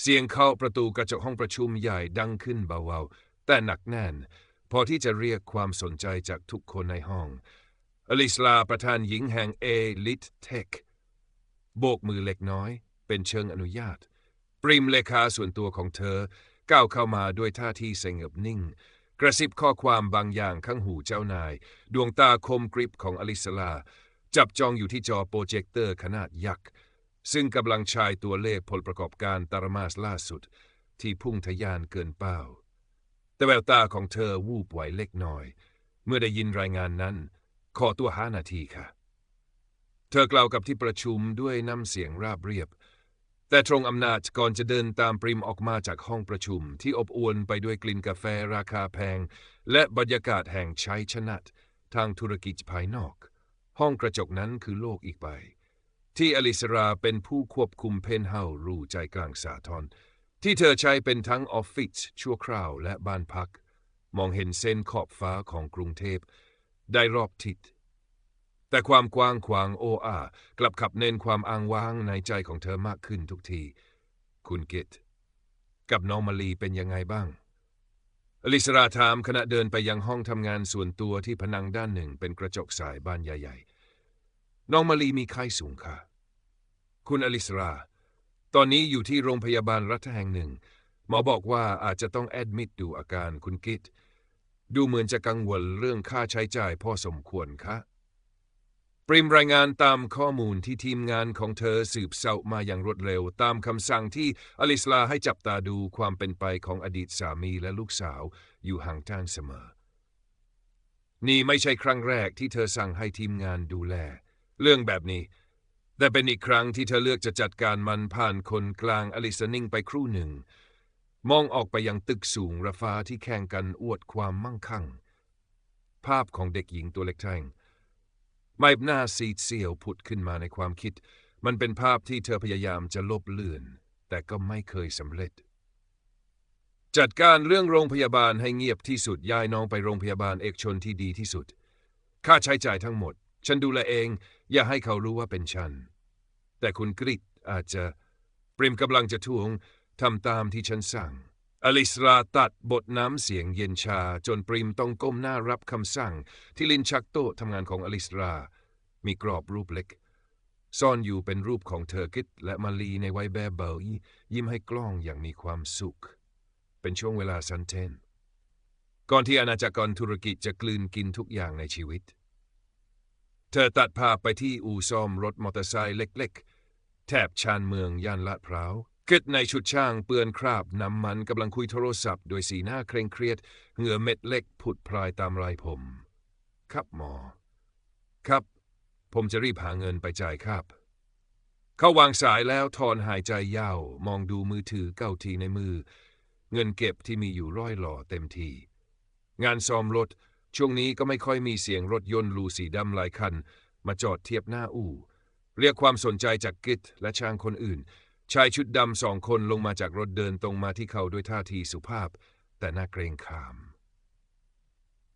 เสียงเคาะประตูกระจกห้องประชุมใหญ่ดังขึ้นเบาๆ แต่หนักแน่น พอที่จะเรียกความสนใจจากทุกคนในห้อง อลิสลาประธานหญิงแห่งเอลิทเทคโบกมือเล็กน้อย เป็นเชิงอนุญาต ปริมเลขาส่วนตัวของเธอ ก้าวเข้ามาด้วยท่าทีสงบนิ่ง กระซิบข้อความบางอย่างข้างหูเจ้านาย ดวงตาคมกริบของอลิสลา จับจองอยู่ที่จอโปรเจคเตอร์ขนาดยักษ์ ซึ่งกำลังชายตัวเลขผลประกอบการตารมาสล่าสุด ที่พุ่งทะยานเกินเป้า แต่แววตาของเธอวูบไหวเล็กน้อย เมื่อได้ยินรายงานนั้น ขอตัวห้านาทีค่ะ เธอกล่าวกับที่ประชุมด้วยน้ำเสียงราบเรียบ แต่ตรงอำนาจก่อนจะเดินตามปริมออกมาจากห้องประชุม ที่อบอวลไปด้วยกลิ่นกาแฟราคาแพง และบรรยากาศแห่งชัยชนะทางธุรกิจภายนอก ห้องกระจกนั้นคือโลกอีกใบ ที่อลิสราเป็นผู้ควบคุมเพนเฮารูใจกลางสาทรที่เธอใช้เป็นทั้งออฟฟิศชั่วคราวและบ้านพัก มองเห็นเส้นขอบฟ้าของกรุงเทพ ได้รอบทิศ แต่ความกว้างขวางโออากลับขับเน้นความอ้างว้างในใจของเธอมากขึ้นทุกที คุณกิตกับน้องมาลีเป็นยังไงบ้าง อลิสราถามขณะเดินไปยังห้องทำงานส่วนตัวที่ผนังด้านหนึ่งเป็นกระจกสายบ้านใหญ่ๆ น้องมาลีมีไข้สูงค่ะ คุณอลิสรา ตอนนี้อยู่ที่โรงพยาบาลรัฐแห่งหนึ่ง หมอบอกว่าอาจจะต้องแอดมิดดูอาการคุณกิตดูเหมือนจะกังวลเรื่องค่าใช้จ่ายพอสมควรคะปริมรายงานตามข้อมูลที่ทีมงานของเธอสืบเสาะมาอย่างรวดเร็ว ตามคำสั่งที่อลิสลาให้จับตาดูความเป็นไปของอดีตสามีและลูกสาวอยู่ห่างจ้างเสมอ นี่ไม่ใช่ครั้งแรกที่เธอสั่งให้ทีมงานดูแล เรื่องแบบนี้ แต่เป็นอีกครั้งที่เธอเลือกจะจัดการมันผ่านคนกลางอลิสนิ่งไปครู่หนึ่ง มองออกไปยังตึกสูงระฟ้าที่แข่งกันอวดความมั่งคั่ง ภาพของเด็กหญิงตัวเล็กแท่งไม่หน้าซีดเซียวผุดขึ้นมาในความคิด มันเป็นภาพที่เธอพยายามจะลบเลือน แต่ก็ไม่เคยสำเร็จ จัดการเรื่องโรงพยาบาลให้เงียบที่สุดย้ายน้องไปโรงพยาบาลเอกชนที่ดีที่สุด ค่าใช้จ่ายทั้งหมด ฉันดูแลเอง อย่าให้เขารู้ว่าเป็นฉัน แต่คุณกริดอาจจะปริมกำลังจะทวงทำตามที่ฉันสั่ง อลิสราตัดบทน้ำเสียงเย็นชาจนปริมต้องก้มหน้ารับคำสั่ง ที่ลินชักโตทำงานของอลิสรา มีกรอบรูปเล็ก ซ่อนอยู่เป็นรูปของเธอคิดและมาลีในวัยแบบเบายิ้มให้กล้องอย่างมีความสุข เป็นช่วงเวลาสันเทนก่อนที่อาณาจักรธุรกิจจะกลืนกินทุกอย่างในชีวิต เธอตัดภาพไปที่อู่ซ่อมรถมอเตอร์ไซค์เล็กๆ แถบชานเมืองย่านลาดพร้าวกึดในชุดช่างเปื้อนคราบน้ำมันกำลังคุยโทรศัพท์ โดยสีหน้าเคร่งเครียด เหงื่อเม็ดเล็กผุดพรายตามไรผม ครับหมอ ครับ ผมจะรีบหาเงินไปจ่ายครับ เขาวางสายแล้วถอนหายใจยาว มองดูมือถือเก้าทีในมือ เงินเก็บที่มีอยู่ร้อยหล่อเต็มที งานซ่อมรถ ช่วงนี้ก็ไม่ค่อยมีเสียงรถยนต์ลูสีดำหลายคัน มาจอดเทียบหน้าอู่ เรียกความสนใจจากกิตและช่างคนอื่น ชายชุดดำสองคนลงมาจากรถเดินตรงมาที่เขาด้วยท่าทีสุภาพ แต่น่าเกรงขาม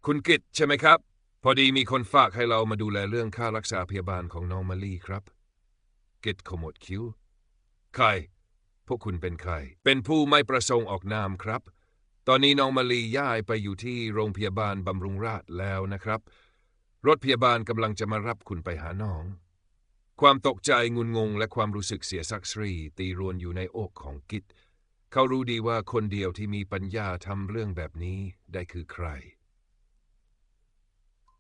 คุณกิตใช่ไหมครับ พอดีมีคนฝากให้เรามาดูแลเรื่องค่ารักษาพยาบาลของน้องมาลีครับ กิตขมวดคิ้วใครพวกคุณเป็นใคร เป็นผู้ไม่ประสงค์ออกนามครับ ตอนนี้น้องมาลีย้ายไปอยู่ที่โรงพยาบาลบำรุงราษฎร์แล้วนะครับ รถพยาบาลกำลังจะมารับคุณไปหาน้อง ความตกใจงุนงงและความรู้สึกเสียศักดิ์รีตีรวนอยู่ในอกของกิตเขารู้ดีว่าคนเดียวที่มีปัญญาทำเรื่องแบบนี้ได้คือใคร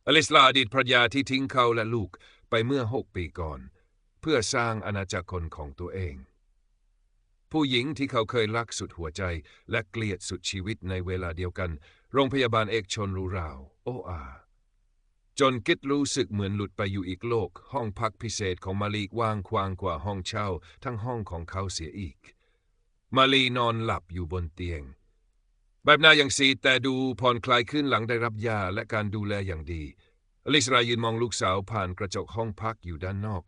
อลิสลาอดีตภรรยาที่ทิ้งเขาและลูกไปเมื่อหกปีก่อน เพื่อสร้างอาณาจักรคนของตัวเอง ผู้หญิงที่เขาเคยรักสุดหัวใจ และเกลียดสุดชีวิตในเวลาเดียวกัน โรงพยาบาลเอกชนรูราว โออาจนกิดรู้สึกเหมือนหลุดไปอยู่อีกโลก ห้องพักพิเศษของมาลีกว่างควางกว่าห้องเช่า ทั้งห้องของเขาเสียอีก มาลีนอนหลับอยู่บนเตียง แบบหน้ายังซีแต่ดูผ่อนคลายขึ้นหลังได้รับยาและการดูแลอย่างดี อลิสรายืนมองลูกสาวผ่านกระจกห้องพักอยู่ด้านนอก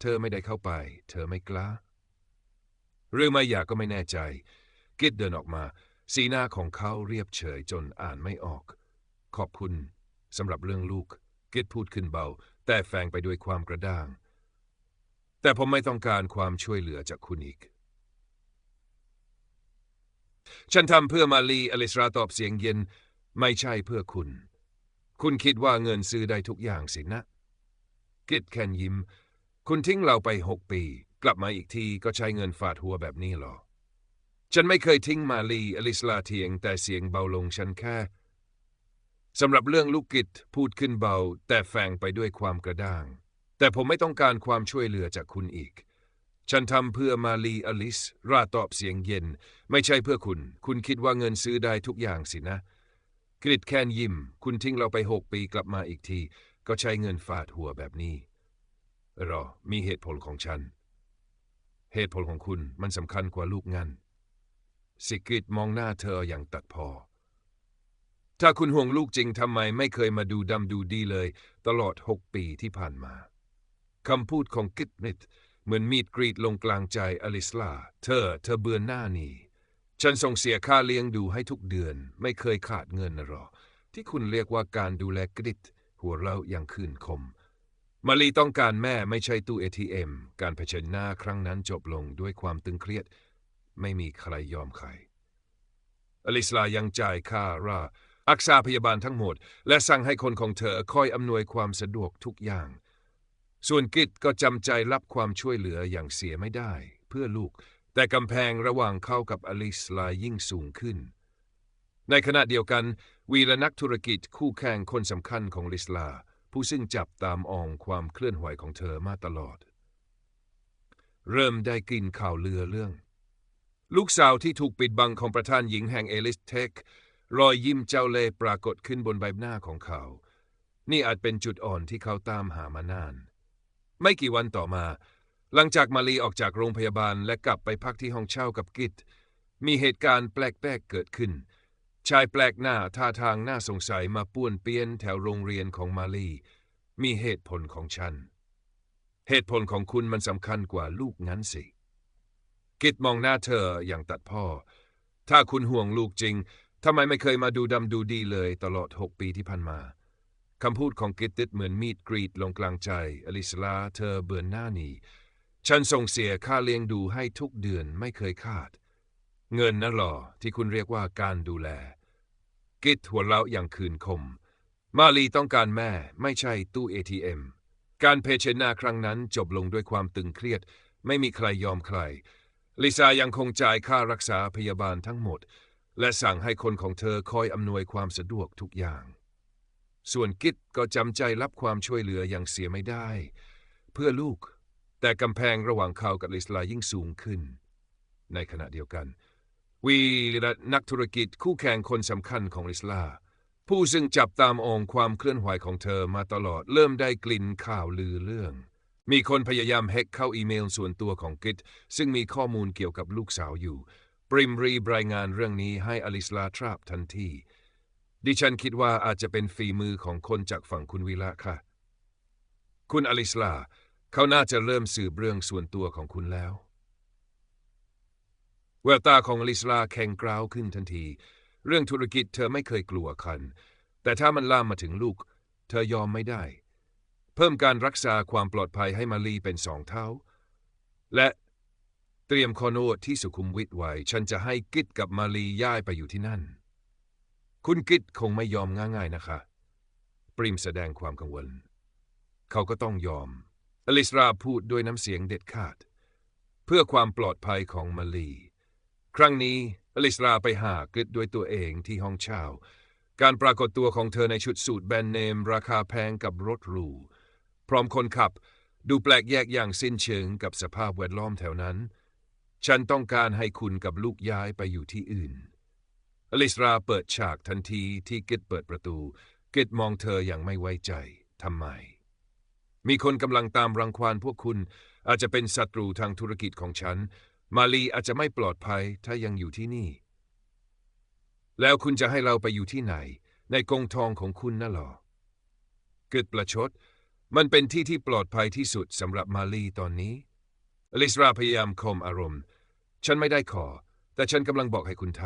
เธอไม่ได้เข้าไป เธอไม่กล้า หรือไม่อยากก็ไม่แน่ใจ กิดเดินออกมา สีหน้าของเขาเรียบเฉยจนอ่านไม่ออก ขอบคุณสำหรับเรื่องลูก กิดพูดขึ้นเบา แต่แฝงไปด้วยความกระด้าง แต่ผมไม่ต้องการความช่วยเหลือจากคุณอีก ฉันทำเพื่อมาลีอลิสราตอบเสียงเย็น ไม่ใช่เพื่อคุณ คุณคิดว่าเงินซื้อได้ทุกอย่างสินะ กิดแคนยิ้ม คุณทิ้งเราไปหกปี กลับมาอีกทีก็ใช้เงินฝาดหัวแบบนี้หรอ ฉันไม่เคยทิ้งมาลีอลิสลาเทียง แต่เสียงเบาลงฉันแค่สำหรับเรื่องลูกกิจพูดขึ้นเบา แต่แฝงไปด้วยความกระด้าง แต่ผมไม่ต้องการความช่วยเหลือจากคุณอีก ฉันทำเพื่อมาลีอลิส ราตอบเสียงเย็น ไม่ใช่เพื่อคุณ คุณคิดว่าเงินซื้อได้ทุกอย่างสินะ กริดแคนยิ้ม คุณทิ้งเราไปหกปีกลับมาอีกที ก็ใช้เงินฟาดหัวแบบนี้รอ มีเหตุผลของฉัน เหตุผลของคุณมันสำคัญกว่าลูกงั้นสิกริดมองหน้าเธออย่างตัดพอ ถ้าคุณห่วงลูกจริงทำไมไม่เคยมาดูดำดูดีเลย ตลอดหกปีที่ผ่านมาคำพูดของกิดนิดเหมือนมีดกรีดลงกลางใจอลิสลา เธอ เธอเบือนหน้านี่ ฉันส่งเสียค่าเลี้ยงดูให้ทุกเดือน ไม่เคยขาดเงินนะหรอ ที่คุณเรียกว่าการดูแลกริดหัวเราอย่างคืนคม มาลีต้องการแม่ไม่ใช่ตู้เอทีเอ็มการเผชิญหน้าครั้งนั้นจบลงด้วยความตึงเครียด ไม่มีใครยอมใคร อลิสลายังจ่ายค่าราอักษาพยาบาลทั้งหมด และสั่งให้คนของเธอคอยอำนวยความสะดวกทุกอย่าง ส่วนกิจก็จำใจรับความช่วยเหลืออย่างเสียไม่ได้ เพื่อลูก แต่กำแพงระหว่างเขากับอลิสลายิ่งสูงขึ้น ในขณะเดียวกัน วีรนักธุรกิจคู่แข่งคนสำคัญของลิสลา ผู้ซึ่งจับตามองความเคลื่อนไหวของเธอมาตลอด เริ่มได้กลิ่นข่าวเรือเรื่อง ลูกสาวที่ถูกปิดบังของประธานหญิงแห่งเอลิสเทค รอยยิ้มเจ้าเล่ปรากฏขึ้นบนใบหน้าของเขา นี่อาจเป็นจุดอ่อนที่เขาตามหามานาน ไม่กี่วันต่อมา หลังจากมาลีออกจากโรงพยาบาลและกลับไปพักที่ห้องเช่ากับกิตมีเหตุการณ์แปลกๆเกิดขึ้น ชายแปลกหน้าท่าทางน่าสงสัยมาป้วนเปี้ยนแถวโรงเรียนของมาลีมีเหตุผลของฉัน เหตุผลของคุณมันสำคัญกว่าลูกงั้นสิ กิตมองหน้าเธออย่างตัดพ่อ ถ้าคุณห่วงลูกจริงทำไมไม่เคยมาดูดำดูดีเลยตลอดหกปีที่ผ่านมาคำพูดของกิตติดเหมือนมีดกรีดลงกลางใจ อลิสลาเธอเบือนหน้าหนีฉันส่งเสียค่าเลี้ยงดูให้ทุกเดือนไม่เคยขาด เงินนั่นหรอที่คุณเรียกว่าการดูแล กิตหัวเราะอย่างคืนคม มาลีต้องการแม่ไม่ใช่ตู้ ATM การเพเชญหนาครั้งนั้นจบลงด้วยความตึงเครียด ไม่มีใครยอมใคร ลิซายังคงจ่ายค่ารักษาพยาบาลทั้งหมด และสั่งให้คนของเธอคอยอำนวยความสะดวกทุกอย่าง ส่วนกิตก็จำใจรับความช่วยเหลืออย่างเสียไม่ได้ เพื่อลูก แต่กำแพงระหว่างเขากับลิสลายิ่งสูงขึ้น ในขณะเดียวกัน วีและนักธุรกิจคู่แข่งคนสำคัญของลิสลา ผู้ซึ่งจับตามองความเคลื่อนไหวของเธอมาตลอดเริ่มได้กลิ่นข่าวลือเรื่อง มีคนพยายามแฮ็กเข้าอีเมลส่วนตัวของกิตซึ่งมีข้อมูลเกี่ยวกับลูกสาวอยู่ ปริมรีบรายงานเรื่องนี้ให้อลิสลาทราบทันที ดิฉันคิดว่าอาจจะเป็นฝีมือของคนจากฝั่งคุณวิละค่ะ คุณอลิสลา เขาน่าจะเริ่มสืบเรื่องส่วนตัวของคุณแล้ว แววตาของอลิสลาแข็งกร้าวขึ้นทันที เรื่องธุรกิจเธอไม่เคยกลัวคัน แต่ถ้ามันลามมาถึงลูก เธอยอมไม่ได้ เพิ่มการรักษาความปลอดภัยให้มาลีเป็นสองเท่า และเตรียมคอนโดที่สุขุมวิทไว้ ฉันจะให้กิดกับมาลีย้ายไปอยู่ที่นั่น คุณกิดคงไม่ยอมง่ายๆนะคะ ปริมแสดงความกังวล เขาก็ต้องยอม อลิสราพูดด้วยน้ำเสียงเด็ดขาด เพื่อความปลอดภัยของมาลี ครั้งนี้อลิสราไปหากริดด้วยตัวเองที่ห้องเช่า การปรากฏตัวของเธอในชุดสูทแบรนด์เนม ราคาแพงกับรถหรู พร้อมคนขับ ดูแปลกแยกอย่างสิ้นเชิงกับสภาพแวดล้อมแถวนั้น ฉันต้องการให้คุณกับลูกย้ายไปอยู่ที่อื่น อลิสราเปิดฉากทันทีที่กิดเปิดประตู กิดมองเธออย่างไม่ไว้ใจทำไม มีคนกำลังตามรังควานพวกคุณอาจจะเป็นศัตรูทางธุรกิจของฉัน มาลีอาจจะไม่ปลอดภัยถ้ายังอยู่ที่นี่ แล้วคุณจะให้เราไปอยู่ที่ไหน ในกรงทองของคุณน่ะหรอเกิดประชด มันเป็นที่ที่ปลอดภัยที่สุดสำหรับมาลีตอนนี้อลิสราพยายามข่มอารมณ์ ฉันไม่ได้ขอ แต่ฉันกำลังบอกให้คุณท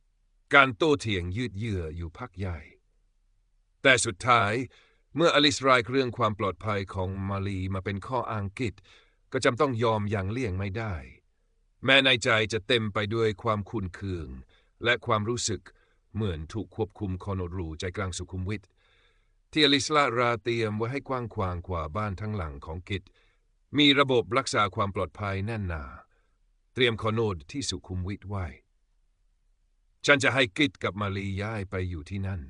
ำการโต้เถียงยืดเยื้ออยู่พักใหญ่ แต่สุดท้ายเมื่ออลิสรายเรื่องความปลอดภัยของมาลีมาเป็นข้ออ้างกิจก็จำต้องยอมอย่างเลี่ยงไม่ได้ แม้ในใจจะเต็มไปด้วยความคุนเคือง และความรู้สึกเหมือนถูกควบคุมคอนโดรูใจกลางสุขุมวิทที่อลิสลาราเตรียมไว้ให้กว้างขวางกว่าบ้านทั้งหลังของกิจมีระบบรักษาความปลอดภัยแน่นหนา เตรียมคอนโดที่สุขุมวิทไว้ ฉันจะให้กิจกับมาลีย้ายไปอยู่ที่นั่น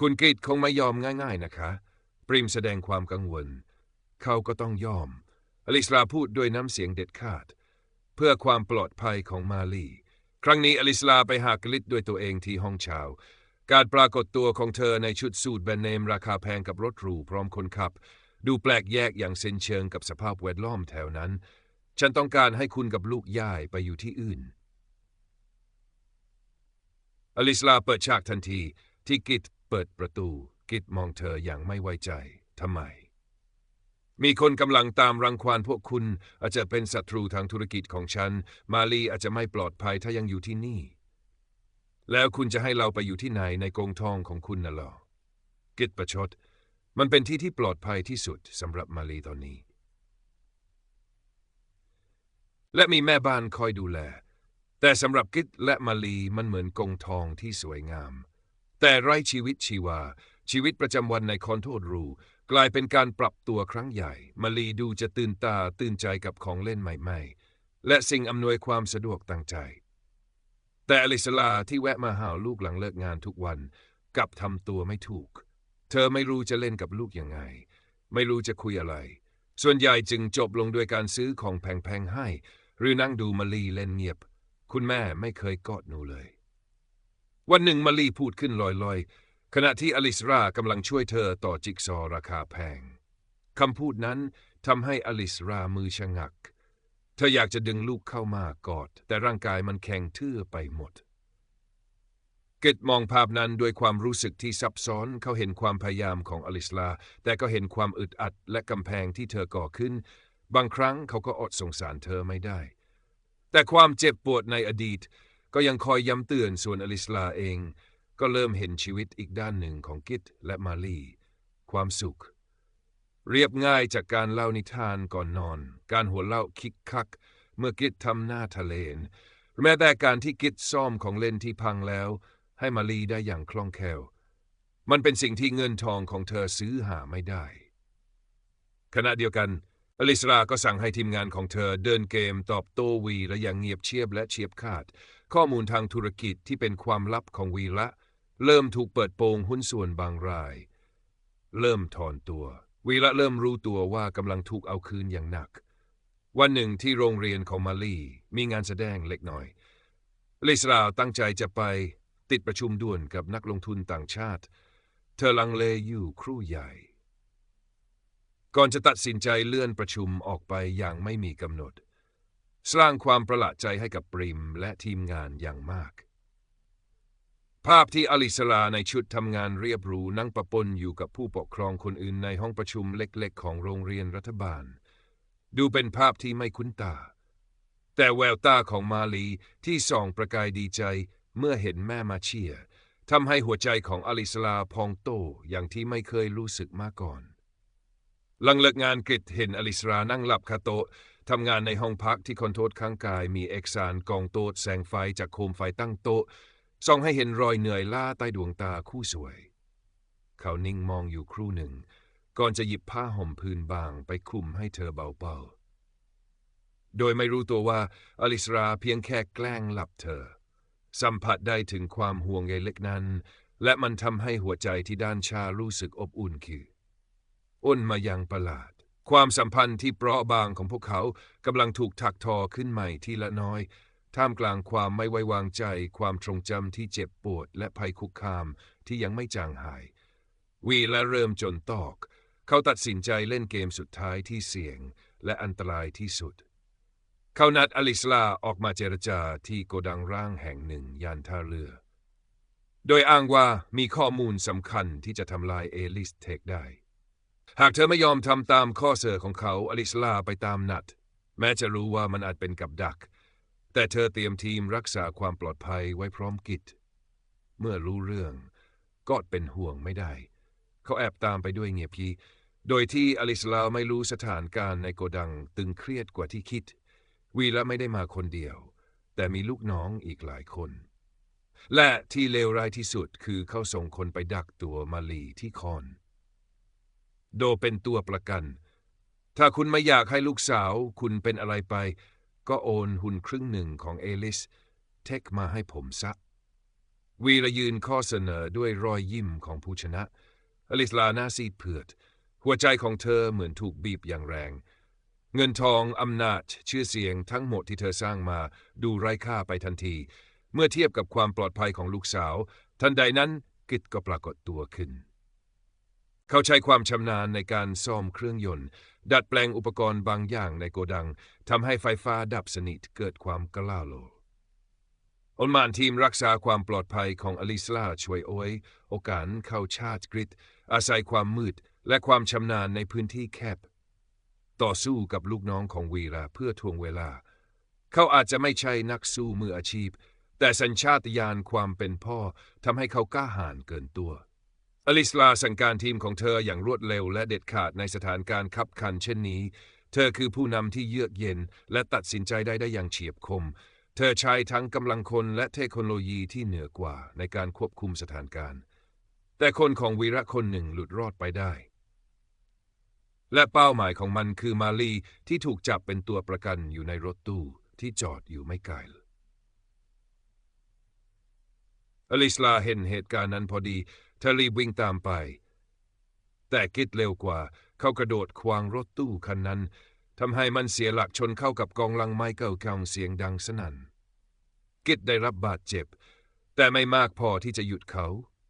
คุณกิจคงไม่ยอมง่าย ๆนะคะ ปริมแสดงความกังวล เขาก็ต้องยอม อลิสลาพูดด้วยน้ำเสียงเด็ดขาดเเพื่อความปลอดภัยของมาลี ครั้งนี้อลิสลาไปหากลิตด้วยตัวเองที่ห้องเช้าการปรากฏตัวของเธอในชุดสูทแบรนด์เนมราคาแพงกับรถหรูพร้อมคนขับ ดูแปลกแยกอย่างเซนเชิงกับสภาพแวดล้อมแถวนั้น ฉันต้องการให้คุณกับลูกย่ายไปอยู่ที่อื่น อลิสลาเปิดฉากทันทีที่กิตเปิดประตู กิตมองเธออย่างไม่ไว้ใจทำไม มีคนกำลังตามรังควานพวกคุณ อาจจะเป็นศัตรูทางธุรกิจของฉัน มาลีอาจจะไม่ปลอดภัยถ้ายังอยู่ที่นี่ แล้วคุณจะให้เราไปอยู่ที่ไหนในกรงทองของคุณน่ะหรอกิตประชด มันเป็นที่ที่ปลอดภัยที่สุดสำหรับมาลีตอนนี้ และมีแม่บ้านคอยดูแล แต่สำหรับกิตและมาลีมันเหมือนกรงทองที่สวยงาม แต่ไร้ชีวิตชีวาชีวิตประจำวันในคอนโทษรู กลายเป็นการปรับตัวครั้งใหญ่ มาลีดูจะตื่นตาตื่นใจกับของเล่นใหม่ ๆ และสิ่งอำนวยความสะดวกต่างใจ แต่อลิสลาที่แวะมาหาลูกหลังเลิกงานทุกวันกลับทำตัวไม่ถูก เธอไม่รู้จะเล่นกับลูกยังไง ไม่รู้จะคุยอะไร ส่วนใหญ่จึงจบลงด้วยการซื้อของแพงๆให้ หรือนั่งดูมาลีเล่นเงียบ คุณแม่ไม่เคยกอดหนูเลย วันหนึ่งมาลีพูดขึ้นลอยๆ ขณะที่อลิสรากำลังช่วยเธอต่อจิ๊กซอราคาแพงคำพูดนั้นทำให้อลิสรามือชะงัก เธออยากจะดึงลูกเข้ามากอด แต่ร่างกายมันแข็งทื่อไปหมด เกตมองภาพนั้นด้วยความรู้สึกที่ซับซ้อนเขาเห็นความพยายามของอลิสลา แต่ก็เห็นความอึดอัดและกำแพงที่เธอก่อขึ้น บางครั้งเขาก็อดสงสารเธอไม่ได้ แต่ความเจ็บปวดในอดีต ก็ยังคอยย้ำเตือนส่วนอลิสลาเอง ก็เริ่มเห็นชีวิตอีกด้านหนึ่งของกิตและมาลีความสุข เรียบง่ายจากการเล่านิทานก่อนนอน การหัวเล่าคิกคัก เมื่อกิดทำหน้าทะเลน แม้แต่การที่กิดซ่อมของเล่นที่พังแล้ว ให้มาลีได้อย่างคล่องแคล่ว มันเป็นสิ่งที่เงินทองของเธอซื้อหาไม่ได้ ขณะเดียวกันอลิสราก็สั่งให้ทีมงานของเธอเดินเกมตอบโต้วีและอย่างเงียบเชียบและเฉียบขาด ข้อมูลทางธุรกิจที่เป็นความลับของวีละ เริ่มถูกเปิดโปงหุ้นส่วนบางราย เริ่มถอนตัว วีระเริ่มรู้ตัวว่ากำลังถูกเอาคืนอย่างหนัก วันหนึ่งที่โรงเรียนของมาลีมีงานแสดงเล็กน้อย ลิสราตั้งใจจะไปติดประชุมด่วนกับนักลงทุนต่างชาติ เธอลังเลอยู่ครู่ใหญ่ ก่อนจะตัดสินใจเลื่อนประชุมออกไปอย่างไม่มีกำหนด สร้างความประหลาดใจให้กับปริมและทีมงานอย่างมาก ภาพที่อลิสลาในชุดทำงานเรียบรูนั่งประปนอยู่กับผู้ปกครองคนอื่นในห้องประชุมเล็กๆ ของโรงเรียนรัฐบาล ดูเป็นภาพที่ไม่คุ้นตา แต่แววตาของมาลีที่ส่องประกายดีใจเมื่อเห็นแม่มาเชียทำให้หัวใจของอลิสลาพองโตอย่างที่ไม่เคยรู้สึกมาก่อน หลังเลิกงานกิตเห็นอลิสลานั่งหลับคาโตทำงานในห้องพักที่คอนโทรลข้างกายมีเอกสารกองโต๊ะแสงไฟจากโคมไฟตั้งโต๊ะ ส่องให้เห็นรอยเหนื่อยล้าใต้ดวงตาคู่สวย เขานิ่งมองอยู่ครู่หนึ่ง ก่อนจะหยิบผ้าห่มพื้นบางไปคลุมให้เธอเบาๆ โดยไม่รู้ตัวว่าอลิสราเพียงแค่แกล้งหลับเธอ สัมผัสได้ถึงความห่วงใยเล็กนั้น และมันทำให้หัวใจที่ด้านชารู้สึกอบอุ่นคืออ้นมายังประหลาด ความสัมพันธ์ที่เปราะบางของพวกเขากำลังถูกถักทอขึ้นใหม่ทีละน้อย ท่ามกลางความไม่ไว้วางใจ ความทรงจำที่เจ็บปวด และภัยคุกคามที่ยังไม่จางหาย วีและเริ่มจนตอก เขาตัดสินใจเล่นเกมสุดท้ายที่เสี่ยง และอันตรายที่สุด เขานัดอลิสลาออกมาเจรจาที่โกดังร่างแห่งหนึ่งยานท่าเรือ โดยอ้างว่ามีข้อมูลสำคัญที่จะทำลายเอลิสเทคได้ หากเธอไม่ยอมทำตามข้อเสนอของเขาอลิสลาไปตามนัด แม้จะรู้ว่ามันอาจเป็นกับดัก แต่เธอเตรียมทีมรักษาความปลอดภัยไว้พร้อมกิจ เมื่อรู้เรื่องก็เป็นห่วงไม่ได้ เขาแอบตามไปด้วยเงียบยีโดยที่อลิสลาไม่รู้สถานการณ์ในโกดังตึงเครียดกว่าที่คิด วีละไม่ได้มาคนเดียว แต่มีลูกน้องอีกหลายคน และที่เลวร้ายที่สุดคือเขาส่งคนไปดักตัวมาลีที่คอน โดเป็นตัวประกัน ถ้าคุณไม่อยากให้ลูกสาว คุณเป็นอะไรไป ก็โอนหุ้นครึ่งหนึ่งของเอลิส เทคมาให้ผมซะ วีระยืนข้อเสนอด้วยรอยยิ้มของผู้ชนะ อลิสลาหน้าซีดเผือด หัวใจของเธอเหมือนถูกบีบอย่างแรง เงินทองอำนาจชื่อเสียงทั้งหมดที่เธอสร้างมาดูไร้ค่าไปทันที เมื่อเทียบกับความปลอดภัยของลูกสาว ทันใดนั้นกิจก็ปรากฏตัวขึ้น เขาใช้ความชำนาญในการซ่อมเครื่องยนต์ ดัดแปลงอุปกรณ์บางอย่างในโกดังทำให้ไฟฟ้าดับสนิทเกิดความกล้าโลอนมานทีมรักษาความปลอดภัยของอลิสลาช่วยโอยโอกาสเข้าชาติกริดอาศัยความมืดและความชำนาญในพื้นที่แคบ ต่อสู้กับลูกน้องของวีราเพื่อทวงเวลา เขาอาจจะไม่ใช่นักสู้มืออาชีพ แต่สัญชาตญาณความเป็นพ่อทำให้เขากล้าหาญเกินตัว อลิสลาสั่งการทีมของเธออย่างรวดเร็วและเด็ดขาดในสถานการณ์ขับขันเช่นนี้ เธอคือผู้นำที่เยือกเย็น และตัดสินใจได้ได้อย่างเฉียบคม เธอใช้ทั้งกำลังคนและเทคโนโลยีที่เหนือกว่าในการควบคุมสถานการณ์ แต่คนของวีระคนหนึ่งหลุดรอดไปได้ และเป้าหมายของมันคือมาลีที่ถูกจับเป็นตัวประกันอยู่ในรถตู้ที่จอดอยู่ไม่ไกลอลิสลาเห็นเหตุการณ์นั้นพอดี เธอรีบวิ่งตามไป แต่กิดเร็วกว่า เขากระโดดควางรถตู้คันนั้นทำให้มันเสียหลักชนเข้ากับกองลังไม้เก่าๆเสียงดังสนั่นกิดได้รับบาดเจ็บ แต่ไม่มากพอที่จะหยุดเขา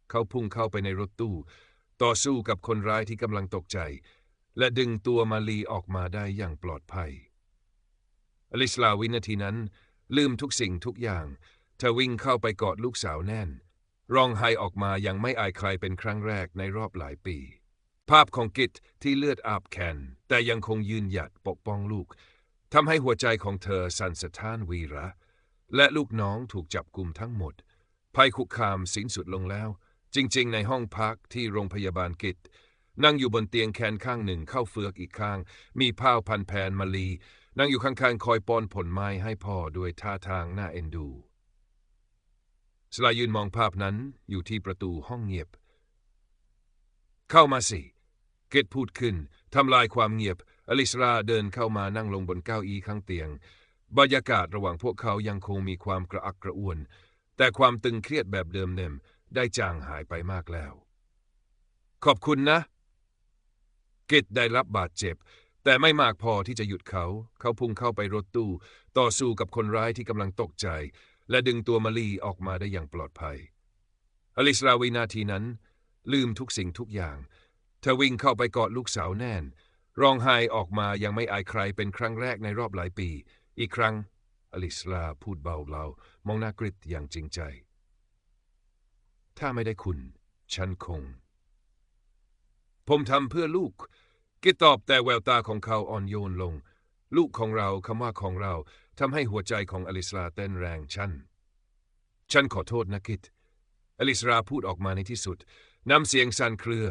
เขาพุ่งเข้าไปในรถตู้ ต่อสู้กับคนร้ายที่กำลังตกใจ และดึงตัวมาลีออกมาได้อย่างปลอดภัย อลิสลาวินาทีนั้น ลืมทุกสิ่งทุกอย่าง เธอวิ่งเข้าไปกอดลูกสาวแน่น ร้องไห้ออกมาอย่างไม่อายใครเป็นครั้งแรกในรอบหลายปี ภาพของกิตที่เลือดอาบแขนแต่ยังคงยืนหยัดปกป้องลูกทำให้หัวใจของเธอสั่นสะท้านวีระ และลูกน้องถูกจับกลุ่มทั้งหมด ภัยคุกคามสิ้นสุดลงแล้ว จริง ๆ ในห้องพักที่โรงพยาบาลกิตนั่งอยู่บนเตียงแขนข้างหนึ่งเข้าเฟือกอีกข้าง มีผ้าพันแผนมาลี นั่งอยู่ข้างๆคอยปอนผลไม้ให้พ่อด้วยท่าทางน่าเอ็นดู สลายืนมองภาพนั้นอยู่ที่ประตูห้องเงียบ เข้ามาสิ เกตพูดขึ้นทำลายความเงียบ อลิสราเดินเข้ามานั่งลงบนเก้าอี้ข้างเตียง บรรยากาศระหว่างพวกเขายังคงมีความกระอักกระอ่วน แต่ความตึงเครียดแบบเดิมเนิมได้จางหายไปมากแล้ว ขอบคุณนะกิตได้รับบาดเจ็บ แต่ไม่มากพอที่จะหยุดเขา เขาพุ่งเข้าไปรถตู้ ต่อสู้กับคนร้ายที่กำลังตกใจ และดึงตัวมาลีออกมาได้อย่างปลอดภัย อลิสราวินาทีนั้น ลืมทุกสิ่งทุกอย่าง เธอวิ่งเข้าไปกอดลูกสาวแน่น ร้องไห้ออกมายังไม่อายใครเป็นครั้งแรกในรอบหลายปี อีกครั้ง อลิสลาพูดเบาๆมองหน้ากริดอย่างจริงใจ ถ้าไม่ได้คุณ ฉันคง ผมทำเพื่อลูกกิดตอบแต่แววตาของเขาอ่อนโยนลง ลูกของเราคำว่าของเรา ทำให้หัวใจของอลิสลาเต้นแรงฉัน ฉันขอโทษนะกิด อลิสราพูดออกมาในที่สุด น้ำเสียงสั่นเครือ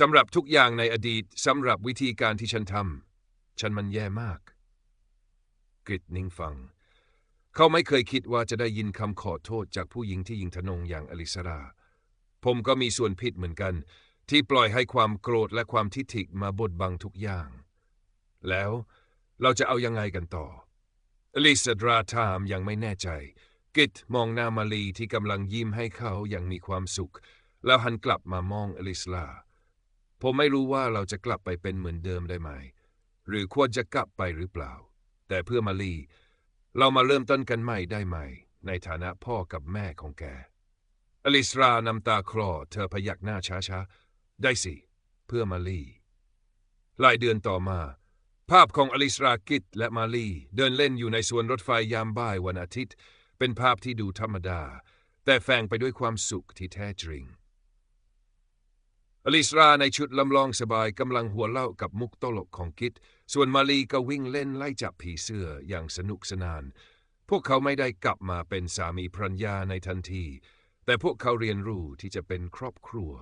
สำหรับทุกอย่างในอดีต สำหรับวิธีการที่ฉันทำ ฉันมันแย่มากกริดนิ่งฟัง เขาไม่เคยคิดว่าจะได้ยินคำขอโทษจากผู้หญิงที่ยิงทนงอย่างอลิสรา ผมก็มีส่วนผิดเหมือนกัน ที่ปล่อยให้ความโกรธและความทิฐิมาบดบังทุกอย่าง แล้วเราจะเอายังไงกันต่อ อลิสดราถามยังไม่แน่ใจ กิตมองหน้ามาลีที่กำลังยิ้มให้เขาอย่างมีความสุข แล้วหันกลับมามองอลิสลา ผมไม่รู้ว่าเราจะกลับไปเป็นเหมือนเดิมได้ไหม หรือควรจะกลับไปหรือเปล่า แต่เพื่อมาลี เรามาเริ่มต้นกันใหม่ได้ไหม ในฐานะพ่อกับแม่ของแก อลิสรานำตาคลอเธอพยักหน้าช้าๆ ได้สิ เพื่อมาลีหลายเดือนต่อมา ภาพของอลิสรากิตและมาลีเดินเล่นอยู่ในสวนรถไฟยามบ่ายวันอาทิตย์ เป็นภาพที่ดูธรรมดา แต่แฝงไปด้วยความสุขที่แท้จริง อลิสราในชุดลำลองสบายกำลังหัวเล่ากับมุกตลกของกิตส่วนมาลีก็วิ่งเล่นไล่จับผีเสื้ออย่างสนุกสนาน พวกเขาไม่ได้กลับมาเป็นสามีภรรยาในทันที แต่พวกเขาเรียนรู้ที่จะเป็นครอบครัว